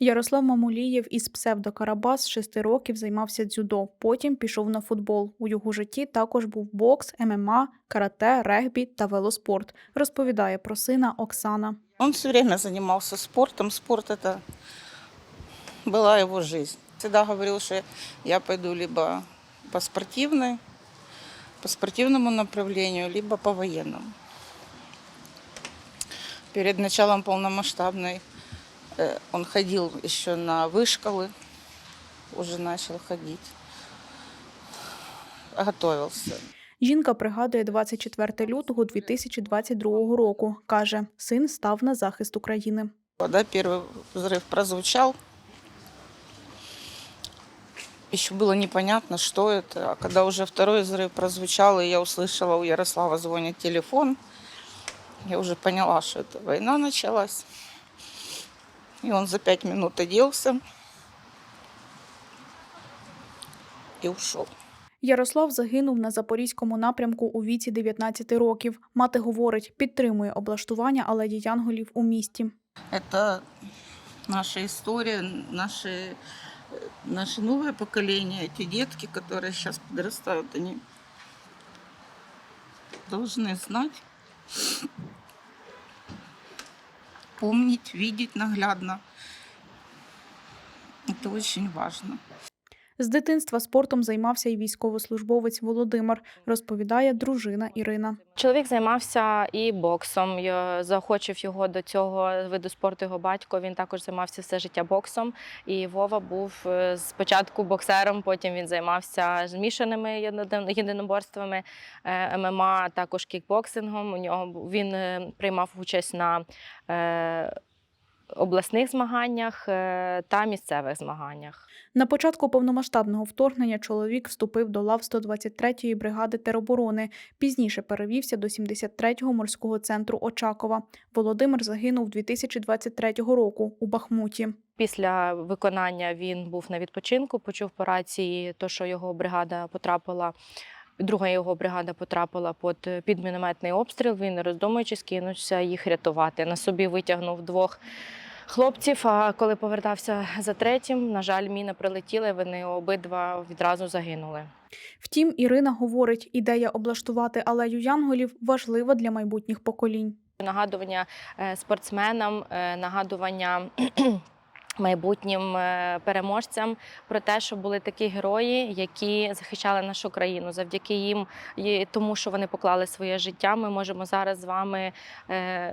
Ярослав Мамулієв із псевдокарабас з шести років займався дзюдо. Потім пішов на футбол. У його житті також був бокс, ММА, карате, регбі та велоспорт. Розповідає про сина Оксана. Он все время занимался спортом. Спорт это была его жизнь. Всегда говорил, что я пойду либо по спортивной, по спортивному направлению, либо по военному. Перед началом полномасштабной э, он ходил еще на вышколы, уже начал ходить, готовился. Жінка пригадує 24 лютого 2022 року. Каже, син став на захист України. Когда первый взрыв прозвучал, еще было непонятно, что это. А когда уже второй взрыв прозвучал, и я услышала, у Ярослава звонит телефон, я уже поняла, что это война началась. И он за пять минут оделся и ушел. Ярослав загинув на запорізькому напрямку у віці 19 років. Мати говорить, підтримує облаштування алеї Янголів у місті. Это наша история, наши, э, наше новое поколение, эти детки, которые сейчас подрастают, они должны знать, помнить, видеть наглядно. Это очень важно. З дитинства спортом займався і військовослужбовець Володимир, розповідає дружина Ірина. Чоловік займався і боксом. Я заохочив його до цього виду спорту його батько. Він також займався все життя боксом. І Вова був е, спочатку боксером, потім він займався змішаними єдиноборствами, е, ММА, також кікбоксингом. У нього він е, приймав участь на обласних змаганнях е, та місцевих змаганнях. На початку повномасштабного вторгнення чоловік вступив до лав 123-ї бригади тероборони. Пізніше перевівся до 73-го морського центру Очакова. Володимир загинув 2023 року у Бахмуті. Після виконання він був на відпочинку, почув по рації, то, що його бригада потрапила. Друга його бригада потрапила під, під мінометний обстріл. Він, не роздумуючись, кинувся їх рятувати. На собі витягнув двох хлопців. А коли повертався за третім, на жаль, міна прилетіла, вони обидва відразу загинули. Втім, Ірина говорить, ідея облаштувати алею Янголів важлива для майбутніх поколінь. Нагадування е, спортсменам, е, нагадування майбутнім е, переможцям про те, що були такі герої, які захищали нашу країну. Завдяки їм і тому, що вони поклали своє життя, ми можемо зараз з вами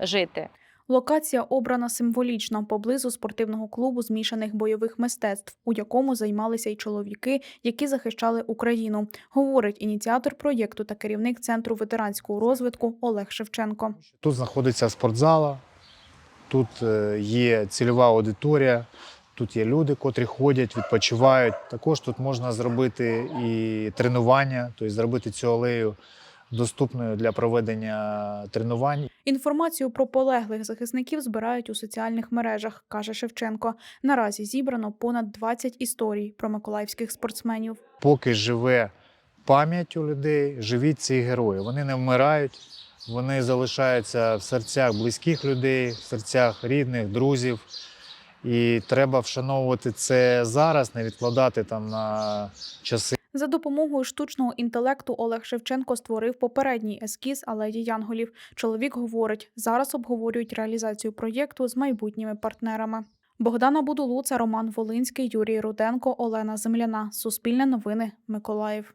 жити. Локація обрана символічно поблизу спортивного клубу змішаних бойових мистецтв, у якому займалися й чоловіки, які захищали Україну, говорить ініціатор проєкту та керівник центру ветеранського розвитку Олег Шевченко. Тут знаходиться спортзала, тут е, є цільова аудиторія, тут є люди, котрі ходять, відпочивають. Також тут можна зробити і тренування, тобто зробити цю алею доступною для проведення тренувань. Інформацію про полеглих захисників збирають у соціальних мережах, каже Шевченко. Наразі зібрано понад 20 історій про миколаївських спортсменів. Поки живе пам'ять у людей, живіть ці герої. Вони не вмирають, вони залишаються в серцях близьких людей, в серцях рідних, друзів. І треба вшановувати це зараз, не відкладати там на часи. За допомогою штучного інтелекту Олег Шевченко створив попередній ескіз алеї Янголів. Чоловік говорить, зараз обговорюють реалізацію проєкту з майбутніми партнерами. Богдана Будулуца, Роман Волинський, Юрій Руденко, Олена Земляна. Суспільне новини. Миколаїв.